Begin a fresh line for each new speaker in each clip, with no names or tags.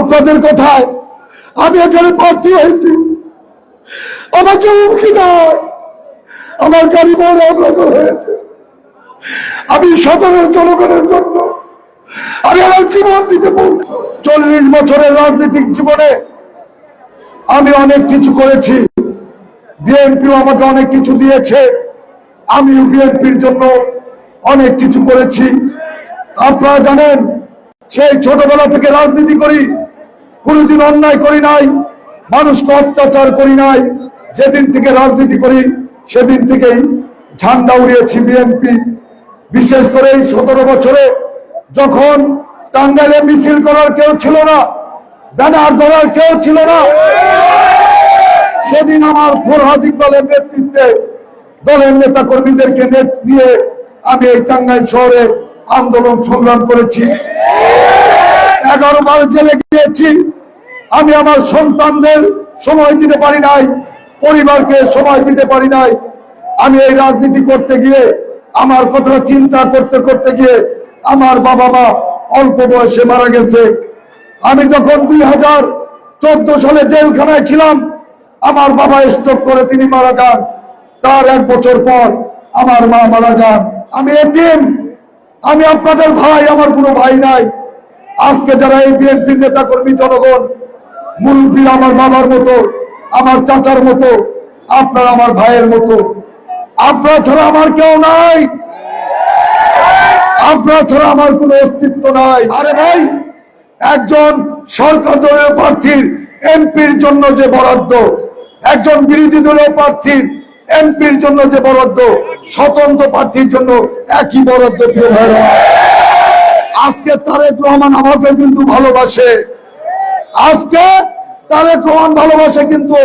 আপনাদের কথায় আমি এখানে প্রার্থী হয়েছি। আমাকে হুমকি দেয় আমার গাড়ি বড় করা হয়েছে। আমি সাধারণ জনগণের জন্য আমি আমার জীবন দিতে বলব চল্লিশ বছরের রাজনৈতিক জীবনে আমি অনেক কিছু করেছি। বিএনপিও আমাকে অনেক কিছু দিয়েছে। আমি বিএনপির জন্য অনেক কিছু করেছি। আপনারা জানেন, সেই ছোটবেলা থেকে রাজনীতি করি কোনোদিন অন্যায় করি নাই, মানুষকে অত্যাচার করি নাই। যেদিন থেকে রাজনীতি করি, সেদিন থেকেই ঝান্ডা উড়িয়েছি বিএনপি। বিশেষ করে এই সতেরো বছরে যখন টাঙ্গাইলে মিছিল করার কেউ ছিল না, ব্যানার ধরার কেউ ছিল না, সেদিন আমার ফরহাদ ইকবালের নেতৃত্বে দলের নেতা কর্মীদেরকে নিয়ে আমি এই টাঙ্গাইল শহরে আন্দোলন সংগ্রাম করেছি। এগারো বার জেলে গিয়েছি। আমি আমার সন্তানদের সময় দিতে পারি নাই, পরিবারকে সময় দিতে পারি নাই। আমি এই রাজনীতি করতে গিয়ে, আমার কথা চিন্তা করতে করতে গিয়ে, আমার বাবা মা অল্প বয়সে মারা গেছে। আমি যখন দুই হাজার চোদ্দ সালে জেলখানায় ছিলাম, আমার বাবা স্ট্রোক করে তিনি মারা যান। তার এক বছর পর আমার মা মারা যান। আমি এটিএম আমি আপনাদের ভাই, আমার কোনো ভাই নাই। আজকে যারা এই বিএনপির নেতা কর্মী জনগণ, মুরব্বী আমার বাবার মতো, আমার চাচার মতো, আপনার আমার ভাইয়ের মতো, আপনারা ছাড়া আমার কেউ নাই। আপনারা ছাড়া আমার কোনো অস্তিত্ব নাই। আরে ভাই, একজন সরকার দলীয় প্রার্থীর এমপির জন্য যে বরাদ্দ, একজন বিরোধী দলীয় প্রার্থীর এমপির জন্য যে বরাদ্দ, স্বতন্ত্র প্রার্থীর জন্য একই বরাদ্দ, প্রিয় ভাইরা আজকে তারেক রহমান আমাকে কিন্তু ভালোবাসে। আজকে তারেক রহমান ভালোবাসে কিন্তু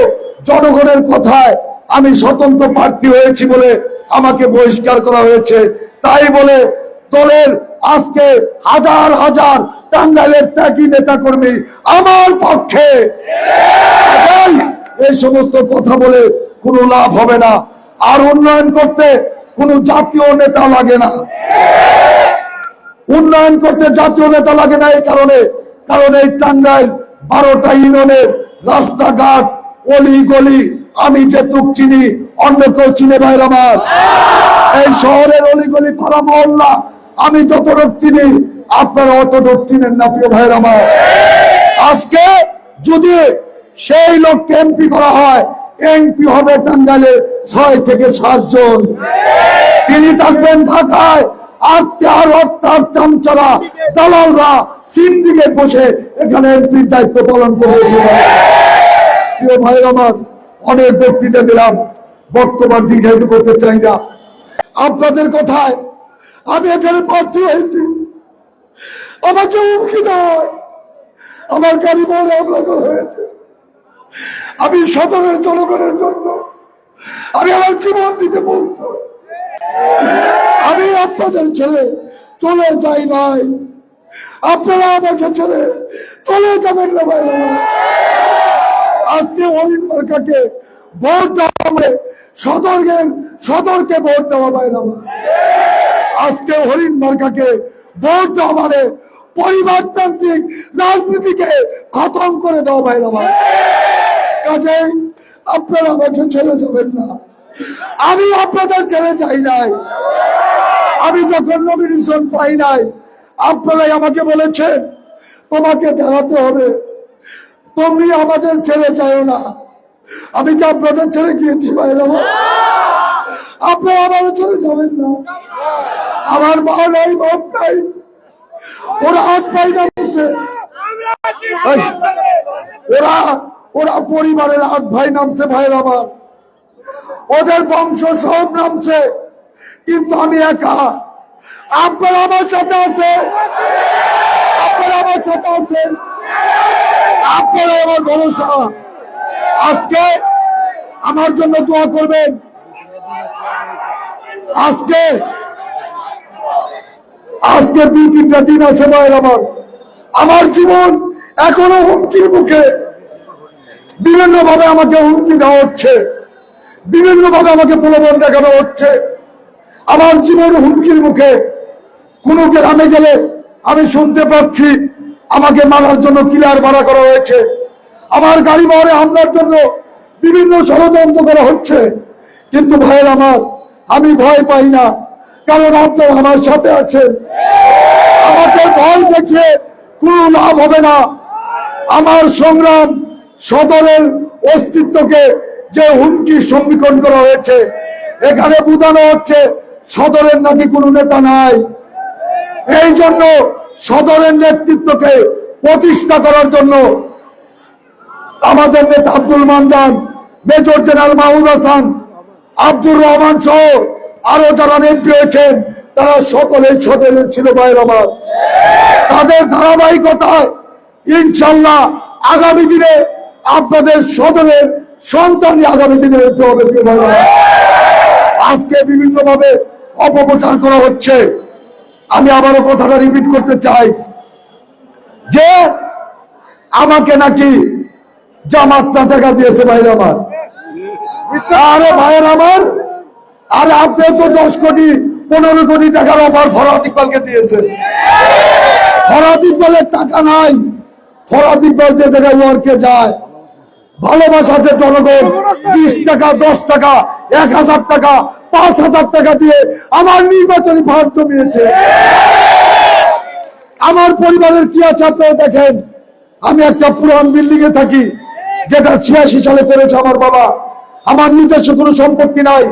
জনগণের কথায় আমি স্বতন্ত্র প্রার্থী হয়েছি বলে আমাকে বহিষ্কার করা হয়েছে। তাই বলে দলের আজকে হাজার হাজার টাঙ্গাইলের ত্যাগী নেতা কর্মী আমার পক্ষে। এই সমস্ত কথা বলে কোনো লাভ হবে না। আর উন্নয়ন করতে কোনো জাতীয় নেতা লাগে না। উন্নয়ন করতে জাতীয় নেতা লাগে না এই কারণে। কারণ এই টাঙ্গাইল বারোটা ইউনিয়নের রাস্তাঘাট অলি গলি আমি যে তুক চিনি, অন্য কেউ চিনে ভাইর আমার। এই শহরের অলি গলি পাড়া মহল্লা আমি যত রোগ চিনি, আপনারা অত রোগ চিনেন না, প্রিয় ভাইর আমার। আজকে যদি সেই লোককে এমপি করা হয়, এমপি হবে টাঙ্গাইলে ছয় থেকে সাতজন। তিনি থাকবেন ঢাকায় বসে এখানে দায়িত্ব পালন প্রিয় ভাই আমার, অনেক বর্তমান চাই আপনাদের কথায় আমি এখানে প্রার্থী হয়েছি। আমাকে হুমকি দেয় আমার গাড়ি বড় হামলা করা হয়েছে। আমি সাধারণ জনগণের জন্য, আমি আমার জীবন দিতে বলতো আমি আপনাদের ছেড়ে চলে যাই নাই। আপনারা আমাকে ছেড়ে চলে যাবেন না ভাই। আজকে হরিণ মার্কাকে ভোট দেওয়া হবে। সদর্গের সদরকে ভোট দেওয়া ভাই। আজকে হরিণ মার্কাকে ভোট দেওয়া মানে পরিবারতান্ত্রিক রাজনীতিকে খতম করে দেওয়া ভাই। কাজেই আপনারা আমাকে ছেড়ে যাবেন না। আমি আপনাদের ছেড়ে যাই নাই। আমি যখন নমিনেশন পাই নাই আপনারাই আমাকে বলেছেন তোমাকে দাঁড়াতে হবে। তুমি আমাদের ছেড়ে যাও না। আমি কি আপনাদের ছেড়ে গিয়েছি বাইরে আপনারা আমাদের ছেড়ে যাবেন না। আমার মা নাই বাপ নাই। ওরা হাত পাই নামছে এই, ওরা ওরা পরিবারের হাত ভাই নামছে ভাইয়ের আমার। ওদের বংশ সব নামছে, কিন্তু আমি একা। আপনারা আমার সাথে আছে আপনারা আমার সাথে আছেন? আপনারা আমার ভরসা। আজকে আমার জন্য দোয়া করবেন। আজকে আজকে দুই তিনটা দিন আছে ভাইয়ের আমার। আমার জীবন এখনও হুমকির মুখে। বিভিন্ন ভাবে আমাকে হুমকি দেওয়া হচ্ছে। বিভিন্ন ভাবে আমাকে প্রলোভন দেখানো হচ্ছে। আমার জীবন হুমকির মুখে কোনো গ্রামে গেলে আমি শুনতে পাচ্ছি আমাকে মারার জন্য কিলার ভাড়া করা হয়েছে। আমার গাড়ি বহরে হামলার জন্য বিভিন্ন ষড়যন্ত্র করা হচ্ছে। কিন্তু ভাইয়ের আমার, আমি ভয় পাই না। কারণ আপনারা আমার সাথে আছেন। আমাকে ভয় দেখিয়ে কোনো লাভ হবে না। আমার সংগ্রাম সদরের অস্তিত্বকে যে হুমকি সম্মুখীন করা হয়েছে, এখানে বোঝানো হচ্ছে সদরের নাকি কোনো নেতা নাই। এই জন্য সদরের নেতৃত্বকে প্রতিষ্ঠা করার জন্য আমাদের নেতা আব্দুল মান্দান মেজর জেনারেল মাহমুদ হাসান, আব্দুর রহমান সহ আরও যারা এমপি হয়েছেন, তারা সকলেই সদরের ছিল ভাইয়ের আমার। তাদের ধারাবাহিকতায় ইনশাল্লাহ আগামী দিনে আপনাদের সদরের সন্তানই আগামী দিনে এমপি হবে আজকে বিভিন্ন ভাবে অপপ্রচার করা হচ্ছে। আমি আবারও কথাটা রিপিট করতে চাই যে আমাকে নাকি জামাতটা টাকা দিয়েছে ভাইয়ের আমার। আরে ভাইয়ের আমার। আরে আপনি তো দশ কোটি, পনেরো কোটি টাকার অফার ফরাদ ইকবালকে দিয়েছেন। ফরাদ ইকবালের টাকা নাই। ফরাদ ইকবাল যে জায়গায় ওয়ার্কে যায় ভালোবাসাতে জনগণ বিশ টাকা দশ টাকা এক হাজার টাকা পাঁচ হাজার টাকা দিয়ে আমার নির্বাচনী ভাগ জমিয়েছে। আমার পরিবারের কি আছে আপনারা দেখেন? আমি একটা পুরান বিল্ডিং এ থাকি যেটা ছিয়াশি সালে করেছে আমার বাবা। আমার নিজস্ব কোনো সম্পত্তি নাই।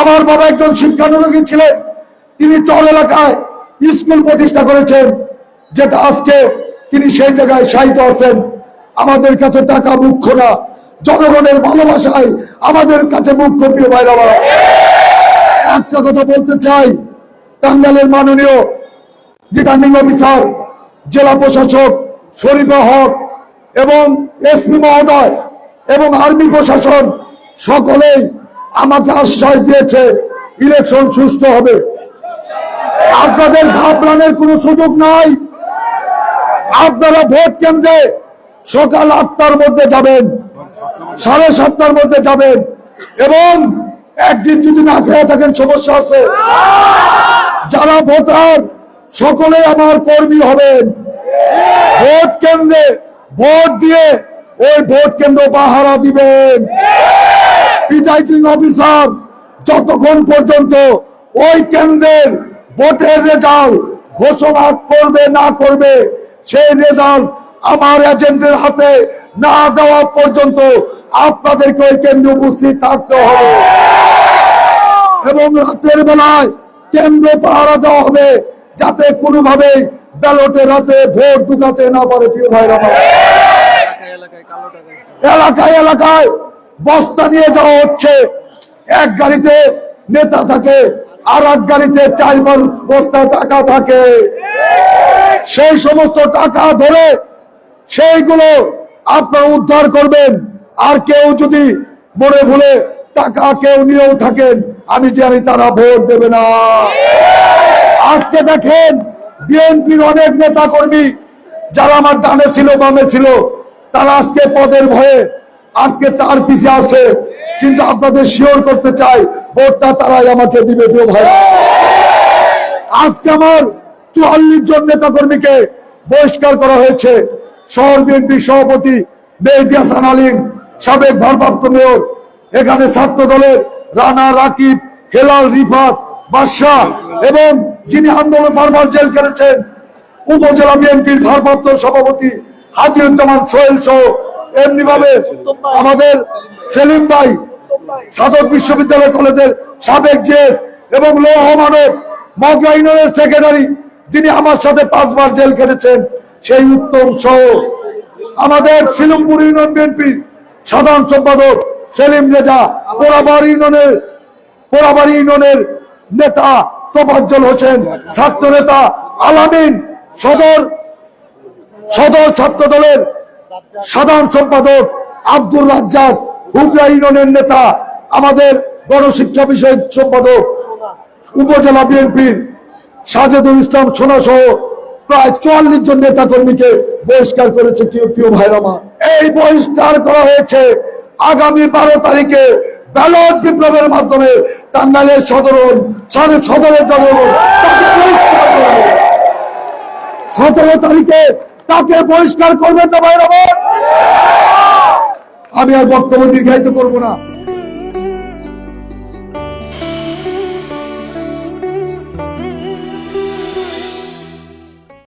আমার বাবা একজন শিক্ষানুরোগী ছিলেন। তিনি চর এলাকায় স্কুল প্রতিষ্ঠা করেছেন যেটা আজকে তিনি সেই জায়গায় সাহিত্য আছেন। আমাদের কাছে টাকা মুখ্য না। জনগণের ভালোবাসায় আমাদের কাছে মুখ্য, প্রিয় ভাইরা একটা কথা বলতে চাই টাঙ্গালের মাননীয় রিটার্নিং অফিসার, জেলা প্রশাসক শরীফা হক এবং এসপি মহোদয় এবং আর্মি প্রশাসন সকলেই আমাকে আশ্বাস দিয়েছে, ইলেকশন সুস্থ হবে। আপনাদের ঘাবড়ানোর কোনো সুযোগ নাই। আপনারা ভোট কেন্দ্রে সকাল আটটার মধ্যে যাবেন, সাড়ে সাতটার মধ্যে যাবেন, এবং একদিন যদি না খেয়ে থাকেন সমস্যা আছে। যারা ভোটার, সকলে আমার কর্মী হবেন। ভোট কেন্দ্রে ভোট দিয়ে ওই ভোট কেন্দ্র পাহারা দিবেন। প্রিজাইডিং অফিসার, যতক্ষণ পর্যন্ত ওই কেন্দ্রের ভোটের রেজাল্ট ঘোষণা করবে, না করবে, সেই রেজাল্ট আমার এজেন্টের হাতে না দেওয়া পর্যন্ত আপনাদেরকে ওই কেন্দ্রে উপস্থিত থাকতে হবে। এবং রাতের বেলায় কেন্দ্র পাহারা দেওয়া হবে যাতে কোনোভাবে ব্যালটে রাতে ভোট ঢুকাতে না পারে প্রিয় ভাইরা। এলাকায় এলাকায় বস্তা নিয়ে যাওয়া হচ্ছে। এক গাড়িতে নেতা থাকে, আর এক গাড়িতে চার বস্তা টাকা থাকে। সেই সমস্ত টাকা ধরে সেইগুলো আপনারা উদ্ধার করবেন। আর কেউ যদি মনে ভুলে টাকা কেউ নিয়েও থাকেন, আমি জানি তারা ভোট দেবে না। আজকে দেখেন বিএনপির অনেক নেতা কর্মী যারা আমার ডানে ছিল, বামে ছিল, তারা আজকে পদের ভয়ে আজকে তার পিছিয়ে আছে। কিন্তু আপনাদের শিওর করতে চাই, ভোটটা তারাই আমাকে দিবে ভাই। আজকে আমার চুয়াল্লিশ জন নেতা কর্মীকে বহিষ্কার করা হয়েছে। শহর বিএনপির সভাপতি মেহেদি হাসান আলিম সাবেক ভারপ্রাপ্ত মেয়র, এখানে ছাত্র দলের রানা রাকিব, হেলাল রিফাত, বাদশাহ এবং যিনি আন্দোলন বারবার জেল কেটেছেন, উপজেলা বিএনপির ভারপ্রাপ্ত সভাপতি হাজিউজ্জামান সোহেল সহ এমনি ভাবে আমাদের সেলিম ভাই সাদর বিশ্ববিদ্যালয় কলেজের সাবেক জেস এবং লৌহ মানব মগরা ইউনিয়নের সেক্রেটারি, যিনি আমার সাথে পাঁচবার জেল কেটেছেন। সেই উত্তম সহ আমাদের সিলমপুর ইউনিয়ন বিএনপি সাধারণ সম্পাদক সেলিম রেজা, পোড়াবার ইউনিয়নের পোড়াবাড়ি ইউনিয়নের নেতা তোফাজ্জল হোসেন, ছাত্র নেতা আলামিন, সদর সদর ছাত্র দলের সাধারণ সম্পাদক আব্দুর রাজ্জাক হুগরা ইউনিয়নের নেতা, আমাদের গণশিক্ষা বিষয়ক সম্পাদক, উপজেলা বিএনপির সাজেদুল ইসলাম সোনা সহ প্রায় চুয়াল্লিশ জন নেতা কর্মীকে বহিষ্কার করেছে প্রিয় ভাইরামা এই বহিষ্কার করা হয়েছে আগামী বারো তারিখে ব্যালট বিপ্লবের মাধ্যমে টাঙ্গাইলের সদরন সদর সদরের জনগণ তাকে সতেরো তারিখে তাকে বহিষ্কার করবেন না ভাইরা আমার? আমি আর বক্তব্য দীর্ঘায়িত করব না।